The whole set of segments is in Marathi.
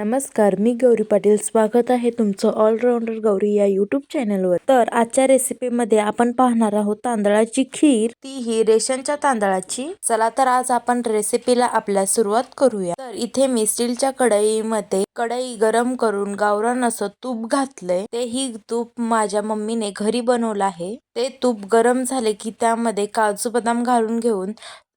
नमस्कार मी गौरी पाटील. स्वागत आहे तुमचं ऑलराऊंडर गौरी या युट्यूब चॅनलवर तर आजच्या रेसिपीमध्ये आपण पाहणार आहोत तांदळाची खीर. ती ही रेशनच्या तांदळाची. चला तर आज आपण रेसिपीला आपल्या सुरुवात करूया. तर इथे मी स्टीलच्या कढईमध्ये कढई गरम करून गावरान असं तूप घातलंय. ते ही तूप माझ्या मम्मीने घरी बनवलं आहे. ते तूप गरम झाले की त्यामध्ये काजू बदाम घालून घेऊन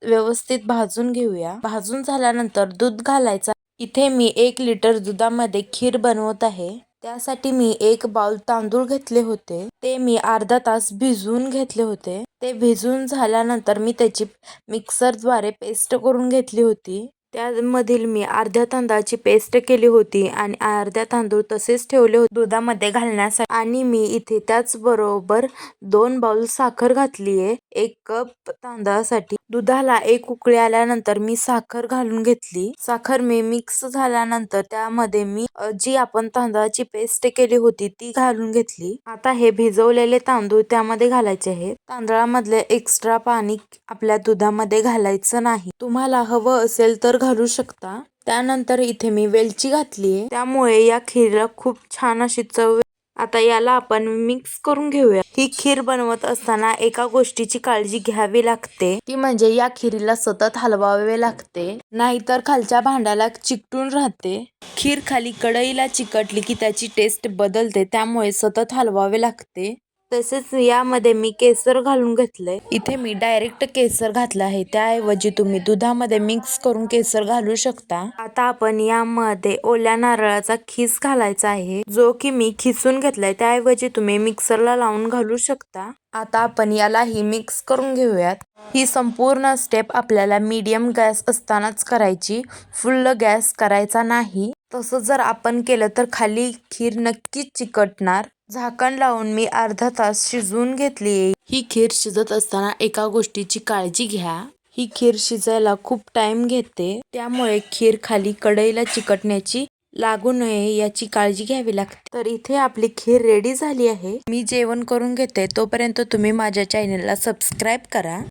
व्यवस्थित भाजून घेऊया. भाजून झाल्यानंतर दूध घालायचं इथे मी एक लिटर दुधामध्ये खीर बनवत आहे. त्यासाठी मी एक बाउल तांदूळ घेतले होते. ते मी अर्धा तास भिजवून घेतले होते. ते भिजून झाल्यानंतर मी त्याची मिक्सरद्वारे पेस्ट करून घेतली होती. त्यामधील मी अर्ध्या तांदळाची पेस्ट केली होती आणि अर्ध्या तांदूळ तसेच ठेवले होते. दुधामध्ये घालण्यासाठी आणि मी इथे त्याचबरोबर दोन बाउल साखर घातली आहे एक कप तांदळासाठी दुधाला एक उकळी आल्यानंतर मी साखर घालून घेतली. साखर मी मिक्स झाल्यानंतर त्यामध्ये मी जी आपण तांदळाची पेस्ट केली होती ती घालून घेतली. आता हे भिजवलेले तांदूळ त्यामध्ये घालायचे आहेत तांदळामधले एक्स्ट्रा पाणी आपल्या दुधामध्ये घालायचं नाही. तुम्हाला हवं असेल तर घालू शकता. त्यानंतर इथे मी वेलची घातलीये. त्यामुळे या खीरला खूप छान अशी चव आता याला आपण मिक्स करून घेऊया. ही खीर बनवत असताना एका गोष्टीची काळजी घ्यावी लागते. ती म्हणजे या खीरीला सतत हलवावे लागते. नाहीतर खालच्या भांड्याला चिकटून राहते. खीर खाली कढईला चिकटली की त्याची टेस्ट बदलते त्यामुळे सतत हलवावे लागते. तसेच यामध्ये मी केसर घालून घेतलंय. इथे मी डायरेक्ट केसर घातलं आहे. त्याऐवजी तुम्ही दुधामध्ये मिक्स करून केसर घालू शकता. आता आपण यामध्ये ओल्या नारळाचा खीस घालायचा आहे. जो की मी खिसून घेतलाय. त्याऐवजी तुम्ही मिक्सरला लावून घालू शकता. आता आपण यालाही मिक्स करून घेऊयात. ही संपूर्ण स्टेप आपल्याला मीडियम गॅस असतानाच करायची. फुल्ल गॅस करायचा नाही. तसं जर आपण केलं तर खाली खीर नक्कीच चिकटणार. झाकण लावून मी अर्धा तास शिजवून घेतली. ही खीर शिजत असताना एका गोष्टीची काळजी घ्या. ही खीर शिजायला खूप टाइम घेते. त्यामुळे खीर खाली कढईला चिकटण्याची लागू नये याची काळजी घ्यावी लागते. तर इथे आपली खीर रेडी झाली आहे. मी जेवण करून घेते. तोपर्यंत तुम्ही माझ्या चॅनलला सबस्क्राईब करा.